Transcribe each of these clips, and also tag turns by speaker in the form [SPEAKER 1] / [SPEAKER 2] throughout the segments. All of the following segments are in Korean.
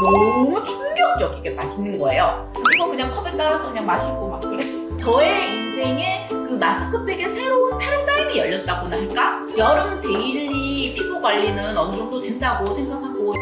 [SPEAKER 1] 너무 충격적이게 맛있는 거예요. 이거 그냥 컵에 따라서 그냥 마시고 막 그래. 저의 인생에 그 마스크팩의 새로운 패러다임이 열렸다고나 할까? 여름 데일리 피부 관리는 어느 정도 된다고 생각하고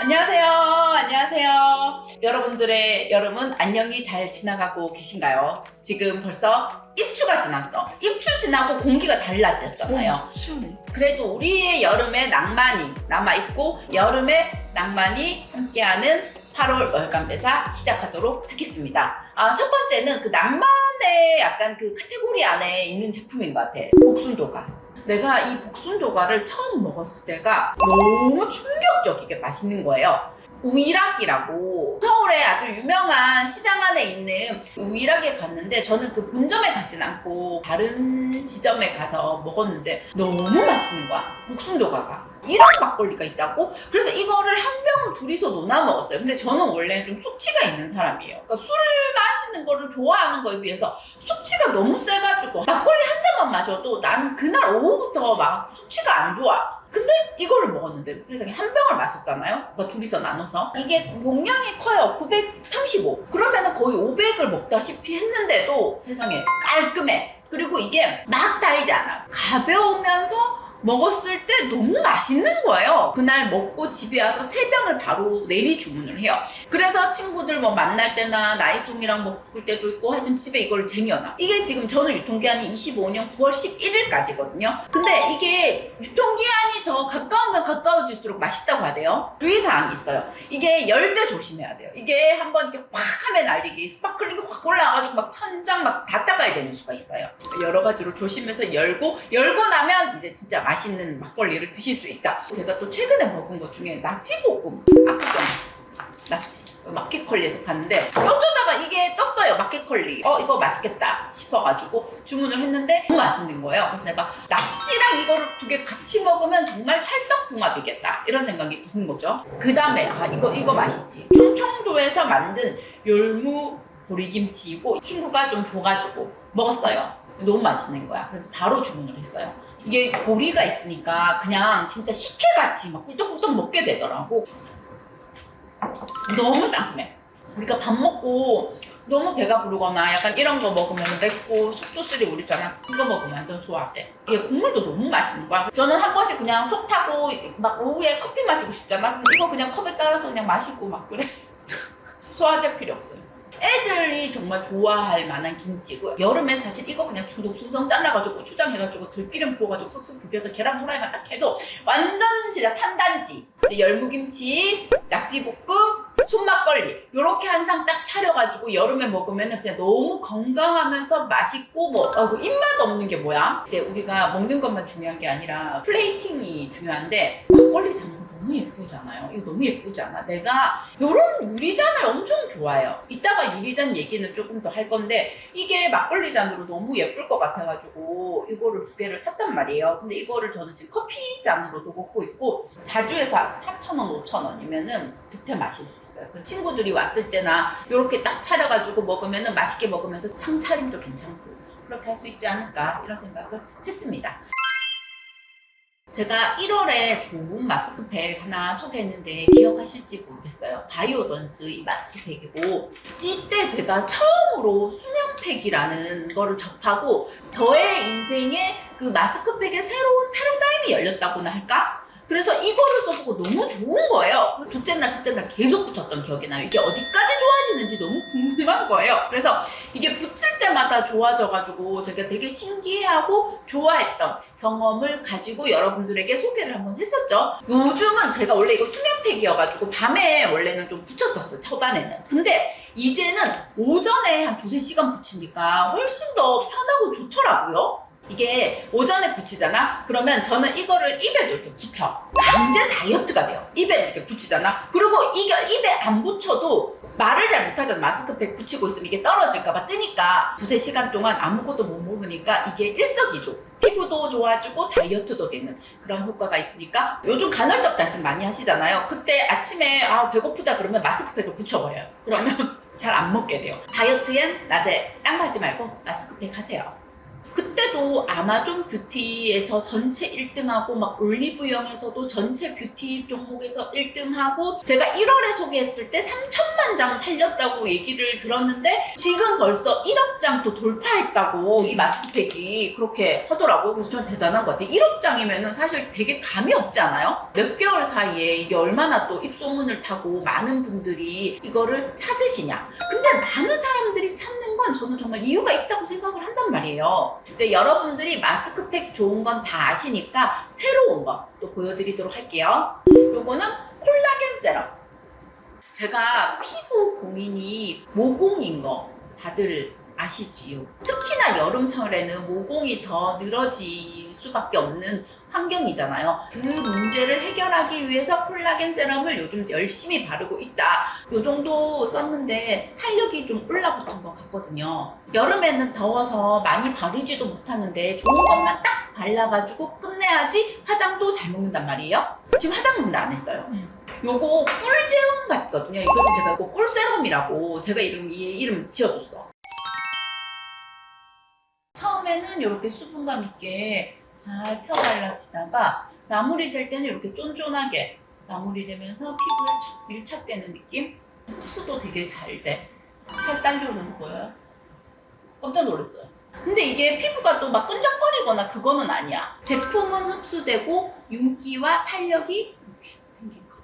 [SPEAKER 1] 안녕하세요. 안녕하세요. 여러분들의 여름은 안녕히 잘 지나가고 계신가요? 지금 벌써 입추가 지났어. 입추 지나고 공기가 달라졌잖아요.
[SPEAKER 2] 시원해.
[SPEAKER 1] 그래도 우리의 여름의 낭만이 남아있고 여름의 낭만이 함께하는 8월 월간배사 시작하도록 하겠습니다. 아, 첫 번째는 그 낭만의 약간 그 카테고리 안에 있는 제품인 것 같아. 복순조가. 내가 이 복순조가를 처음 먹었을 때가 너무 충격적이게 맛있는 거예요. 우이락이라고 서울에 아주 유명한 시장 안에 있는 우이락에 갔는데 저는 그 본점에 가진 않고 다른 지점에 가서 먹었는데 너무 맛있는 거야 복순조가가 이런 막걸리가 있다고 그래서 이거를 한 병을 둘이서 논아 먹었어요 근데 저는 원래 좀 숙취가 있는 사람이에요 그러니까 술을 마시는 거를 좋아하는 거에 비해서 숙취가 너무 세가지고 막걸리 한 잔만 마셔도 나는 그날 오후부터 막 숙취가 안 좋아 근데 이거를 먹었는데 세상에 한 병을 마셨잖아요. 그러니까 둘이서 나눠서 이게 용량이 커요. 935. 그러면은 거의 500을 먹다시피 했는데도 세상에 깔끔해. 그리고 이게 막 달지 않아. 가벼우면서 먹었을 때 너무 맛있는 거예요. 그날 먹고 집에 와서 세 병을 바로 내리 주문을 해요. 그래서 친구들 뭐 만날 때나 나이송이랑 먹을 때도 있고 하여튼 집에 이걸 쟁여놔. 이게 지금 저는 유통기한이 25년 9월 11일까지거든요. 근데 이게 유통기한이 더 가까우면 가까워질수록 맛있다고 하대요. 주의사항이 있어요. 이게 열 때 조심해야 돼요. 이게 한번 이렇게 확 하면 날리기 스파클링이 확 올라와가지고 막 천장 막다 닦아야 되는 수가 있어요. 여러 가지로 조심해서 열고 열고 나면 이제 진짜 맛 있는 막걸리를 드실 수 있다. 제가 또 최근에 먹은 것 중에 낙지볶음. 아프잖아. 낙지. 마켓컬리에서 봤는데 어쩌다가 이게 떴어요 마켓컬리. 어 이거 맛있겠다 싶어가지고 주문을 했는데 너무 맛있는 거예요. 그래서 내가 낙지랑 이거를 두 개 같이 먹으면 정말 찰떡궁합이겠다. 이런 생각이 든 거죠. 그 다음에 아 이거 이거 맛있지. 충청도에서 만든 열무 보리김치이고 친구가 좀 줘가지고 먹었어요. 너무 맛있는 거야. 그래서 바로 주문을 했어요 이게 보리가 있으니까 그냥 진짜 식혜같이 막 꿀떡꿀떡 먹게 되더라고 너무 상큼해. 우리가 밥 먹고 너무 배가 부르거나 약간 이런 거 먹으면 맵고 속도쓰리 오르잖아. 이거 먹으면 완전 소화제. 이게 국물도 너무 맛있는 거야. 저는 한 번씩 그냥 속 타고 막 오후에 커피 마시고 싶잖아. 이거 그냥 컵에 따라서 그냥 마시고 막 그래. 소화제 필요 없어요. 애들이 정말 좋아할 만한 김치고 여름엔 사실 이거 그냥 수동수동 잘라가지고 고추장 해가지고 들기름 부어가지고 쓱쓱 비벼서 계란 후라이만 딱 해도 완전 진짜 탄단지. 열무김치 낙지볶음 손막걸리 요렇게 한 상 딱 차려가지고 여름에 먹으면 진짜 너무 건강하면서 맛있고 뭐 아이고 입맛 없는 게 뭐야? 이제 우리가 먹는 것만 중요한 게 아니라 플레이팅이 중요한데 막걸리 장도 너무 예쁘잖아요 이거 너무 예쁘지 않아? 내가 요런 유리잔을 엄청 좋아해요 이따가 유리잔 얘기는 조금 더 할 건데 이게 막걸리 잔으로 너무 예쁠 것 같아가지고 이거를 두 개를 샀단 말이에요 근데 이거를 저는 지금 커피 잔으로도 먹고 있고 자주 해서 4,000원, 5,000원이면은 득템 마실 수 있어요. 친구들이 왔을 때나 이렇게 딱 차려가지고 먹으면은 맛있게 먹으면서 상차림도 괜찮고 그렇게 할 수 있지 않을까 이런 생각을 했습니다. 제가 1월에 좋은 마스크팩 하나 소개했는데 기억하실지 모르겠어요. 바이오던스 이 마스크팩이고 이때 제가 처음으로 수면팩이라는 거를 접하고 저의 인생에 그 마스크팩의 새로운 패러다임이 열렸다고나 할까? 그래서 이거를 써보고 너무 좋은 거예요. 둘째 날, 셋째 날 계속 붙였던 기억이 나요. 이게 어디까지 좋아지는지 너무 궁금한 거예요. 그래서 이게 붙일 때마다 좋아져가지고 제가 되게 신기해하고 좋아했던 경험을 가지고 여러분들에게 소개를 한번 했었죠. 요즘은 제가 원래 이거 수면팩이어가지고 밤에 원래는 좀 붙였었어요. 초반에는. 근데 이제는 오전에 한 두세 시간 붙이니까 훨씬 더 편하고 좋더라고요. 이게 오전에 붙이잖아? 그러면 저는 이거를 입에도 이렇게 붙여. 강제 다이어트가 돼요. 입에 이렇게 붙이잖아? 그리고 이게 입에 안 붙여도 말을 잘 못하잖아. 마스크팩 붙이고 있으면 이게 떨어질까봐 뜨니까 두세 시간 동안 아무것도 못 먹으니까 이게 일석이조. 피부도 좋아지고 다이어트도 되는 그런 효과가 있으니까 요즘 간헐적 단식 많이 하시잖아요. 그때 아침에 아 배고프다 그러면 마스크팩을 붙여버려요. 그러면 잘 안 먹게 돼요. 다이어트엔 낮에 딴 거 하지 말고 마스크팩 하세요. 그때도 아마존 뷰티에서 전체 1등하고 막 올리브영에서도 전체 뷰티 종목에서 1등하고 제가 1월에 소개했을 때 3천만 장 팔렸다고 얘기를 들었는데 지금 벌써 1억 장또 돌파했다고 이 마스크팩이 그렇게 하더라고요. 그래서 저는 대단한 것 같아요. 1억 장이면은 사실 되게 감이 없지 않아요? 몇 개월 사이에 이게 얼마나 또 입소문을 타고 많은 분들이 이거를 찾으시냐. 근데 많은 사람들이 찾는 건 저는 정말 이유가 있다고 생각을 한단 말이에요. 근데 여러분들이 마스크팩 좋은 건 다 아시니까 새로운 거 또 보여드리도록 할게요. 요거는 콜라겐 세럼. 제가 피부 고민이 모공인 거 다들 아시지요? 특히나 여름철에는 모공이 더 늘어질 수밖에 없는 환경이잖아요. 그 문제를 해결하기 위해서 콜라겐 세럼을 요즘 열심히 바르고 있다. 요 정도 썼는데 탄력이 좀 올라붙은 것 같거든요. 여름에는 더워서 많이 바르지도 못하는데 좋은 것만 딱 발라가지고 끝내야지 화장도 잘 먹는단 말이에요. 지금 화장 근데 안 했어요. 요거 꿀제형 같거든요. 이것은 제가 이거 꿀세럼이라고 제가 이름, 이 이름 지어줬어. 처음에는 이렇게 수분감 있게 잘 펴발라지다가 마무리 될 때는 이렇게 쫀쫀하게 마무리되면서 피부에 착 밀착되는 느낌? 흡수도 되게 잘 돼. 살 딸려오는 거 보여요? 깜짝 놀랐어요. 근데 이게 피부가 또 막 끈적거리거나 그거는 아니야. 제품은 흡수되고 윤기와 탄력이 이렇게 생긴 거죠.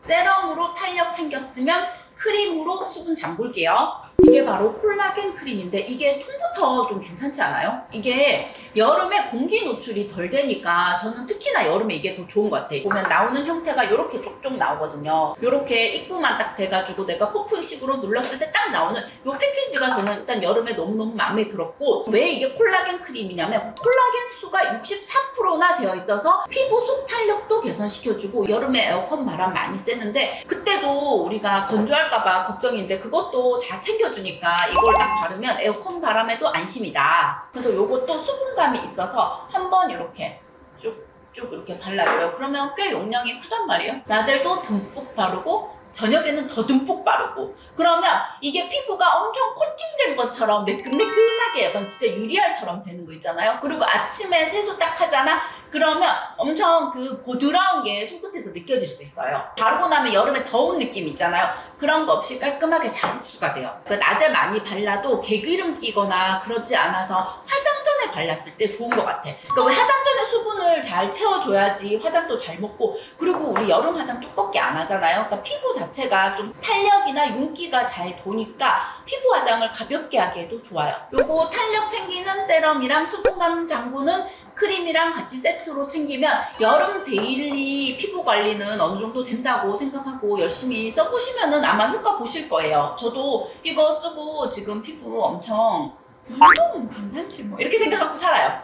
[SPEAKER 1] 세럼으로 탄력 챙겼으면 크림으로 수분 잠글게요. 이게 바로 콜라겐 크림인데 이게 톤부터 좀 괜찮지 않아요? 이게 여름에 공기 노출이 덜 되니까 저는 특히나 여름에 이게 더 좋은 것 같아요. 보면 나오는 형태가 이렇게 쪽쪽 나오거든요. 이렇게 입구만 딱 돼가지고 내가 퍼프식으로 눌렀을 때 딱 나오는 이 패키지가 저는 일단 여름에 너무너무 마음에 들었고 왜 이게 콜라겐 크림이냐면 콜라겐 수가 64%나 되어 있어서 피부 속 탄력도 개선시켜주고 여름에 에어컨 바람 많이 쐬는데 그때도 우리가 건조할까봐 걱정인데 그것도 다 챙겨주니까 이걸 딱 바르면 에어컨 바람에도 안심이다. 그래서 이것도 수분감이 있어서 한번 이렇게 쭉쭉 이렇게 발라줘요. 그러면 꽤 용량이 크단 말이에요. 낮에도 듬뿍 바르고 저녁에는 더 듬뿍 바르고 그러면 이게 피부가 엄청 코팅된 것처럼 매끈매끈하게 약간 진짜 유리알처럼 되는 거 있잖아요. 그리고 아침에 세수 딱 하잖아. 그러면 엄청 그 보드라운 게 손끝에서 느껴질 수 있어요. 바르고 나면 여름에 더운 느낌 있잖아요. 그런 거 없이 깔끔하게 잘 흡수가 돼요. 그러니까 낮에 많이 발라도 개기름 끼거나 그렇지 않아서 화장 전에 발랐을 때 좋은 것 같아. 그러니까 왜 화장 전에 수분을 잘 채워줘야지 화장도 잘 먹고 그리고 우리 여름 화장 두껍게 안 하잖아요. 그러니까 피부 자체가 좀 탄력이나 윤기가 잘 도니까 피부 화장을 가볍게 하기에도 좋아요. 요거 탄력 챙기는 세럼이랑 수분감 장구는 크림이랑 같이 세트로 챙기면 여름 데일리 피부 관리는 어느 정도 된다고 생각하고 열심히 써보시면은 아마 효과 보실 거예요. 저도 이거 쓰고 지금 피부 엄청 이거는 괜찮지 뭐 이렇게 생각하고 살아요.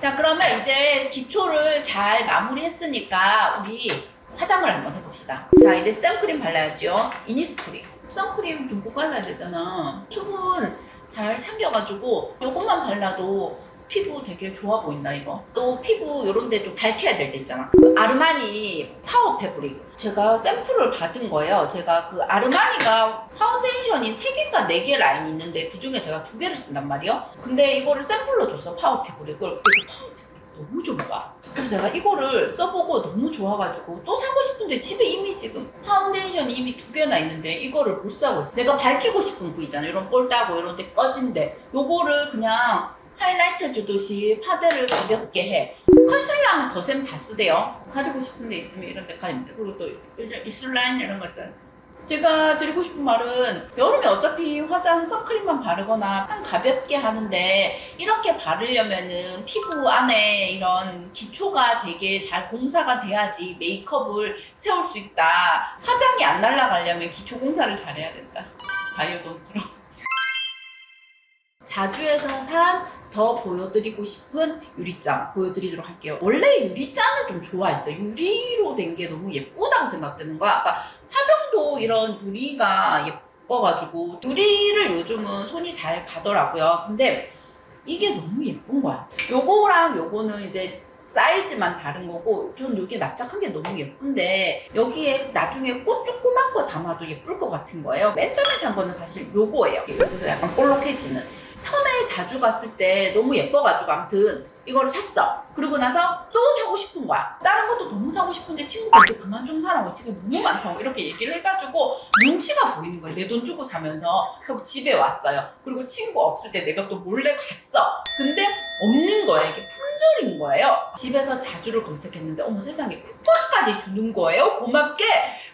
[SPEAKER 1] 자 그러면 이제 기초를 잘 마무리했으니까 우리 화장을 한번 해봅시다. 자 이제 선크림 발라야죠. 이니스프리. 선크림 좀꼭 발라야 되잖아. 수분 잘 챙겨가지고 이것만 발라도 피부 되게 좋아 보인다 이거. 또 피부 요런데 좀 밝혀야 될 때 있잖아. 그 아르마니 파워 패브릭. 제가 샘플을 받은 거예요. 제가 그 아르마니가 파운데이션이 3개가 4개 라인이 있는데 그 중에 제가 2개를 쓴단 말이에요. 근데 이거를 샘플로 줬어 파워 패브릭을. 근데 그 파워 너무 좋아. 그래서 제가 이거를 써보고 너무 좋아가지고 또 사고 싶은데 집에 이미 지금 파운데이션이 이미 두 개나 있는데 이거를 못 사고 있어. 내가 밝히고 싶은 부 있잖아. 이런 꼴따고 이런 데 꺼진데 요거를 그냥 하이라이트 주듯이 파데를 가볍게 해. 컨실러 하면 더샘 다 쓰대요. 가리고 싶은 데 있으면 이런 데 가리면 돼. 그리고 또 입술 라인 이런 거 있잖아요. 제가 드리고 싶은 말은 여름에 어차피 화장 선크림만 바르거나 약간 가볍게 하는데 이렇게 바르려면은 피부 안에 이런 기초가 되게 잘 공사가 돼야지 메이크업을 세울 수 있다. 화장이 안 날아가려면 기초 공사를 잘해야 된다. 바이오돈스러워. 자주에서 산 더 보여드리고 싶은 유리잔 보여드리도록 할게요. 원래 유리잔을 좀 좋아했어요. 유리로 된 게 너무 예쁘다고 생각되는 거야. 그러니까 화병도 이런 유리가 예뻐가지고 유리를 요즘은 손이 잘 가더라고요. 근데 이게 너무 예쁜 거야. 요거랑 요거는 이제 사이즈만 다른 거고 전 여기 납작한 게 너무 예쁜데 여기에 나중에 꽃 조그만 거 담아도 예쁠 것 같은 거예요. 맨 처음에 산 거는 사실 요거예요. 여기서 약간 볼록해지는 처음에 자주 갔을 때 너무 예뻐가지고 아무튼 이거를 샀어. 그리고 나서 또 사고 싶은 거야. 다른 것도 너무 사고 싶은데 친구가 이제 그만 좀 사라고 집에 너무 많다고 이렇게 얘기를 해가지고 눈치가 보이는 거예요. 내돈 주고 사면서. 그리고 집에 왔어요. 그리고 친구 없을 때 내가 또 몰래 갔어. 근데 없는 거예요. 이게 품절인 거예요. 집에서 자주를 검색했는데 어머 세상에 쿠폰까지 주는 거예요. 고맙게.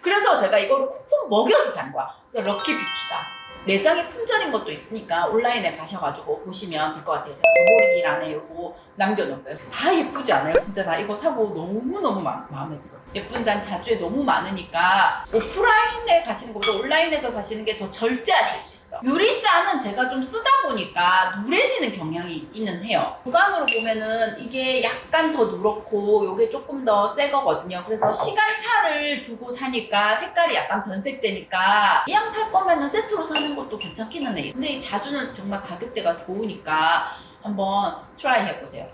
[SPEAKER 1] 그래서 제가 이거를 쿠폰 먹여서 산 거야. 그래서 럭키 비키다. 매장이 품절인 것도 있으니까 온라인에 가셔가지고 보시면 될 것 같아요. 제가 더보기란에 요거 남겨놓을게요. 다 예쁘지 않아요? 진짜 나 이거 사고 너무너무 마, 마음에 들었어요. 예쁜 잔 자주에 너무 많으니까 오프라인에 가시는 것보다 온라인에서 사시는 게 더 절제하실 수 있어. 유리잔은 제가 좀 쓰다 보니까 누래지는 경향이 있기는 해요. 구간으로 보면은 이게 약간 더 누렇고 요게 조금 더 새 거거든요. 그래서 시간차를 두고 사니까 색깔이 약간 변색되니까 그냥 살 거면은 세트로 사는 것도 괜찮기는 해요. 근데 이 자주는 정말 가격대가 좋으니까 한번 트라이 해보세요.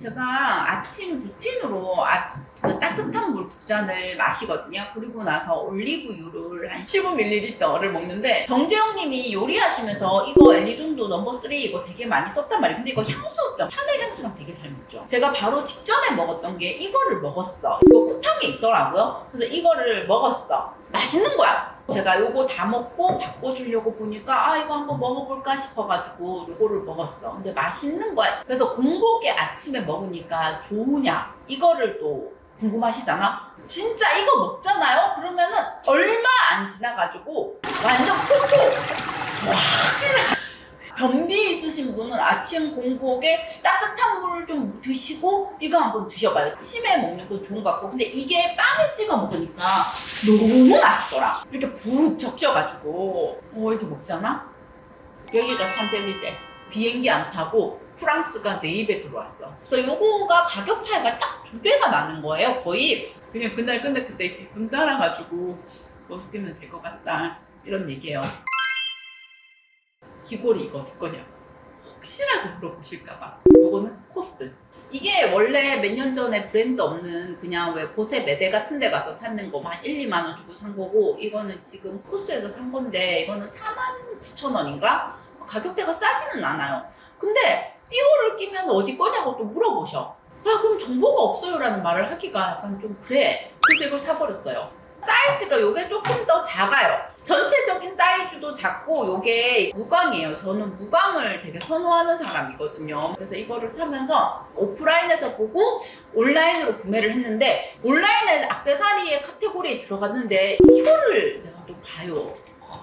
[SPEAKER 1] 제가 아침 루틴으로 아, 그 따뜻한 물 두 잔을 마시거든요. 그리고 나서 올리브유를 한 15ml를 먹는데 정재영 님이 요리하시면서 이거 엘리존도 넘버 3 이거 되게 많이 썼단 말이에요. 근데 이거 향수병 샤넬 향수랑 되게 잘 먹죠. 제가 바로 직전에 먹었던 게 이거를 먹었어. 이거 쿠팡에 있더라고요. 그래서 이거를 먹었어. 맛있는 거야. 제가 요거 다 먹고 바꿔주려고 보니까 아 이거 한번 먹어볼까 싶어가지고 요거를 먹었어. 근데 맛있는 거야. 그래서 공복에 아침에 먹으니까 좋으냐 이거를 또 궁금하시잖아. 진짜 이거 먹잖아요. 그러면은 얼마 안 지나가지고 완전 콩고 변비 있으신 분은 아침 공복에 따뜻한 물좀 드시고 이거 한번 드셔봐요. 아침에 먹는 거 좋은 것 같고 근데 이게 빵에 찍어 먹으니까 너무 맛있더라. 이렇게 부룩 적셔가지고 어 이렇게 먹잖아. 여기가 샴델리제 비행기 안 타고 프랑스가 내 입에 들어왔어. 그래서 요거가 가격 차이가 딱 두 배가 나는 거예요. 거의 그냥 그날 근데 그때 군 따라가지고 먹으면 될 것 같다 이런 얘기예요. 귀걸이 이거 내 거냐? 혹시라도 물어보실까봐. 요거는 코스. 이게 원래 몇 년 전에 브랜드 없는 그냥 왜 보세 매대 같은 데 가서 샀는 거만 1, 2만 원 주고 산 거고 이거는 지금 코스에서 산 건데 이거는 4만 9천 원인가? 가격대가 싸지는 않아요. 근데 이거를 끼면 어디 거냐고 또 물어보셔. 아 그럼 정보가 없어요 라는 말을 하기가 약간 좀 그래. 그래서 이걸 사버렸어요. 사이즈가 요게 조금 더 작아요. 전체적인 사이즈도 작고 요게 무광이에요. 저는 무광을 되게 선호하는 사람이거든요. 그래서 이거를 사면서 오프라인에서 보고 온라인으로 구매를 했는데 온라인에 액세서리의 카테고리에 들어갔는데 이거를 내가 또 봐요.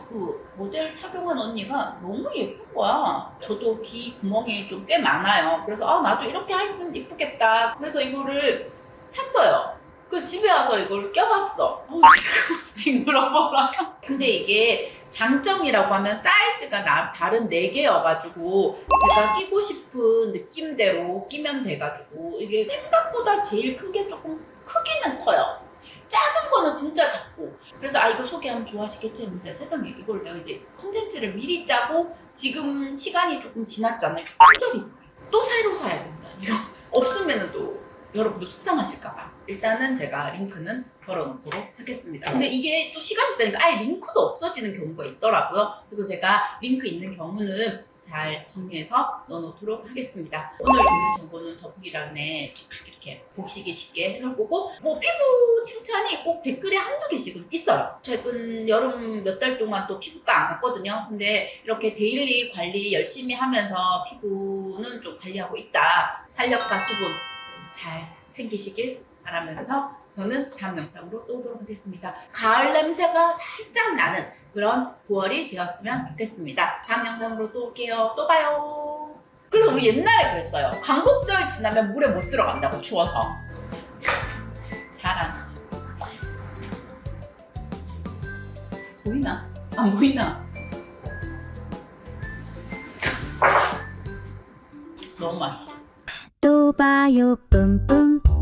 [SPEAKER 1] 그 모델 착용한 언니가 너무 예쁜 거야. 저도 귀 구멍이 좀 꽤 많아요. 그래서 아 나도 이렇게 하면 이쁘겠다. 그래서 이거를 샀어요. 그래서 집에 와서 이걸 껴봤어. 어, 징그러워라. 근데 이게 장점이라고 하면 사이즈가 나, 다른 4개여가지고 제가 끼고 싶은 느낌대로 끼면 돼가지고 이게 생각보다 제일 큰 게 조금 크기는 커요. 작은 거는 진짜 작고 그래서 아 이거 소개하면 좋아하시겠지 했는데 세상에 이걸 내가 이제 컨텐츠를 미리 짜고 지금 시간이 조금 지났잖아요. 품절이 또 새로 사야 된다니요. 없으면은 또 여러분도 속상하실까봐 일단은 제가 링크는 걸어놓도록 하겠습니다. 근데 이게 또 시간이 있으니까 아예 링크도 없어지는 경우가 있더라고요. 그래서 제가 링크 있는 경우는 잘 정리해서 넣어놓도록 하겠습니다. 오늘 인물 정보는 더보기란에 이렇게 보시기 쉽게 해놓을 거고 뭐 피부 칭찬이 꼭 댓글에 한두 개씩은 있어요. 최근 여름 몇 달 동안 또 피부과 안 갔거든요. 근데 이렇게 데일리 관리 열심히 하면서 피부는 좀 관리하고 있다. 탄력과 수분 잘 챙기시길 바라면서 저는 다음 영상으로 또 오도록 하겠습니다. 가을 냄새가 살짝 나는 그런 9월이 되었으면 좋겠습니다. 다음 영상으로 또 올게요. 또 봐요. 그래서 우리 옛날에 그랬어요. 광복절 지나면 물에 못 들어간다고 추워서. 자랑. 보이나? 안 보이나? 너무 맛있어.
[SPEAKER 2] 또 봐요. 뿜뿜